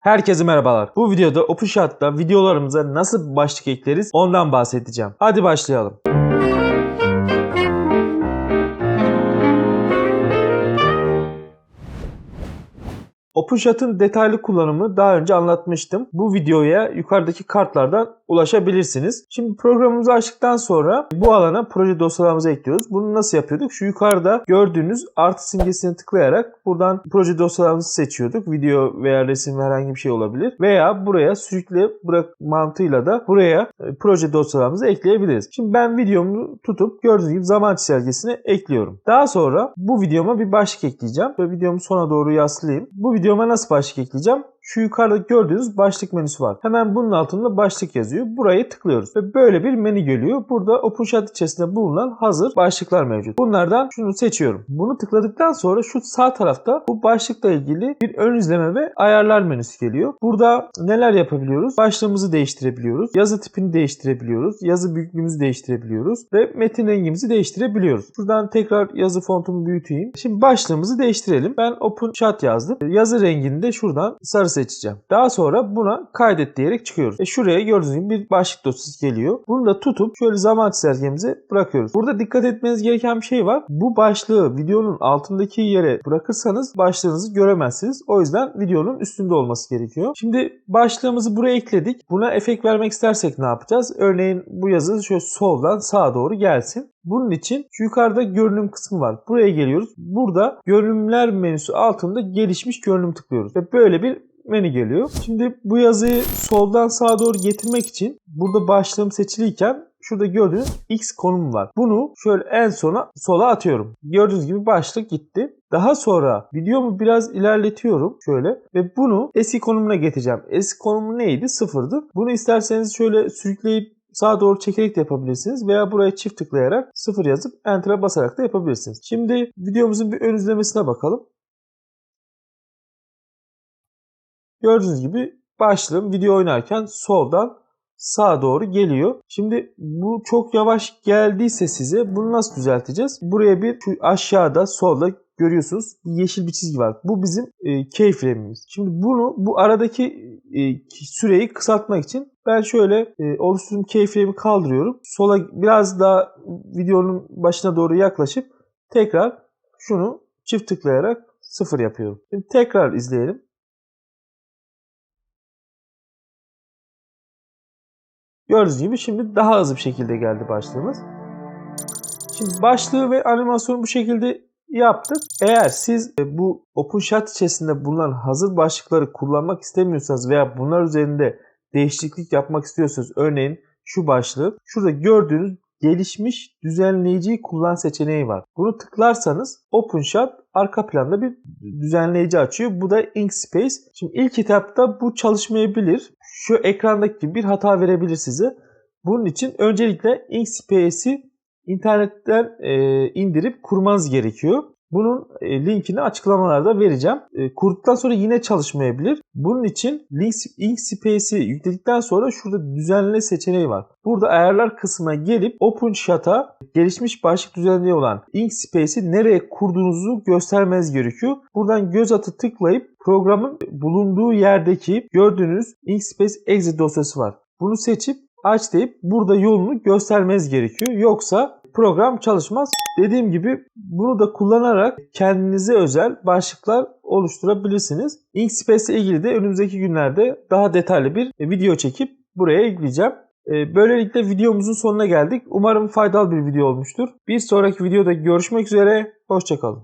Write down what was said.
Herkese merhabalar. Bu videoda OpenShot'ta videolarımıza nasıl başlık ekleriz ondan bahsedeceğim. Hadi başlayalım. OpenShot'ın detaylı kullanımını daha önce anlatmıştım. Bu videoya yukarıdaki kartlardan ulaşabilirsiniz. Şimdi programımızı açtıktan sonra bu alana proje dosyalarımızı ekliyoruz. Bunu nasıl yapıyorduk? Şu yukarıda gördüğünüz artı simgesini tıklayarak buradan proje dosyalarımızı seçiyorduk. Video veya resim herhangi bir şey olabilir. Veya buraya sürükle bırak mantığıyla da buraya e, proje dosyalarımızı ekleyebiliriz. Şimdi ben videomu tutup gördüğünüz gibi zaman çizelgesine ekliyorum. Daha sonra bu videoma bir başlık ekleyeceğim. Ve videomu sona doğru yaslayayım. Bu videoma nasıl başlık ekleyeceğim? Şu yukarıda gördüğünüz başlık menüsü var. Hemen bunun altında başlık yazıyor. Burayı tıklıyoruz ve böyle bir menü geliyor. Burada OpenShot içerisinde bulunan hazır başlıklar mevcut. Bunlardan şunu seçiyorum. Bunu tıkladıktan sonra şu sağ tarafta bu başlıkla ilgili bir ön izleme ve ayarlar menüsü geliyor. Burada neler yapabiliyoruz? Başlığımızı değiştirebiliyoruz. Yazı tipini değiştirebiliyoruz. Yazı büyüklüğümüzü değiştirebiliyoruz ve metin rengimizi değiştirebiliyoruz. Buradan tekrar yazı fontumu büyüteyim. Şimdi başlığımızı değiştirelim. Ben OpenShot yazdım. Yazı rengini de şuradan sarı seçeceğim. Daha sonra buna kaydet diyerek çıkıyoruz. E şuraya gördüğünüz gibi bir başlık dosyası geliyor. Bunu da tutup şöyle zaman çizelgemize bırakıyoruz. Burada dikkat etmeniz gereken bir şey var. Bu başlığı videonun altındaki yere bırakırsanız başlığınızı göremezsiniz. O yüzden videonun üstünde olması gerekiyor. Şimdi başlığımızı buraya ekledik. Buna efekt vermek istersek ne yapacağız? Örneğin bu yazı şöyle soldan sağa doğru gelsin. Bunun için şu yukarıda görünüm kısmı var. Buraya geliyoruz. Burada görünümler menüsü altında gelişmiş görünüm tıklıyoruz. Ve böyle bir menü geliyor. Şimdi bu yazıyı soldan sağa doğru getirmek için burada başlığım seçiliyken şurada gördüğünüz X konumu var. Bunu şöyle en sona sola atıyorum. Gördüğünüz gibi başlık gitti. Daha sonra videomu biraz ilerletiyorum şöyle ve bunu eski konumuna getireceğim. Eski konumu neydi? Sıfırdı. Bunu isterseniz şöyle sürükleyip sağa doğru çekerek de yapabilirsiniz veya buraya çift tıklayarak sıfır yazıp enter'a basarak da yapabilirsiniz. Şimdi videomuzun bir ön izlemesine bakalım. Gördüğünüz gibi başlığım video oynarken soldan sağa doğru geliyor. Şimdi bu çok yavaş geldiyse size bunu nasıl düzelteceğiz? Buraya bir aşağıda solda görüyorsunuz bir yeşil bir çizgi var. Bu bizim e, keyframe'imiz. Şimdi bunu bu aradaki e, süreyi kısaltmak için ben şöyle e, oluşturduğum keyframe'i kaldırıyorum. Sola biraz daha videonun başına doğru yaklaşıp tekrar şunu çift tıklayarak sıfır yapıyorum. Şimdi tekrar izleyelim. Gördüğünüz gibi şimdi daha hızlı bir şekilde geldi başlığımız. Şimdi başlığı ve animasyonu bu şekilde yaptık. Eğer siz e, bu OpenShot içerisinde bulunan hazır başlıkları kullanmak istemiyorsanız veya bunlar üzerinde değişiklik yapmak istiyorsanız örneğin şu başlığı şurada gördüğünüz gelişmiş düzenleyiciyi kullan seçeneği var. Bunu tıklarsanız OpenShot arka planda bir düzenleyici açıyor. Bu da Inkspace. Şimdi ilk etapta bu çalışmayabilir. Şu ekrandaki gibi bir hata verebilir size. Bunun için öncelikle Inkspace'i internetten e, indirip kurmanız gerekiyor. Bunun e, linkini açıklamalarda vereceğim. E, kurduktan sonra yine çalışmayabilir. Bunun için Inkspace'i yükledikten sonra şurada düzenle seçeneği var. Burada ayarlar kısmına gelip OpenShot'a gelişmiş başlık düzenleyici olan Inkspace'i nereye kurduğunuzu göstermeniz gerekiyor. Buradan göz atı tıklayıp programın bulunduğu yerdeki gördüğünüz Inkspace exe dosyası var. Bunu seçip aç deyip burada yolunu göstermeniz gerekiyor. Yoksa program çalışmaz. Dediğim gibi bunu da kullanarak kendinize özel başlıklar oluşturabilirsiniz. Inkspace ile ilgili de önümüzdeki günlerde daha detaylı bir e, video çekip buraya ekleyeceğim. E, böylelikle videomuzun sonuna geldik. Umarım faydalı bir video olmuştur. Bir sonraki videoda görüşmek üzere. Hoşçakalın.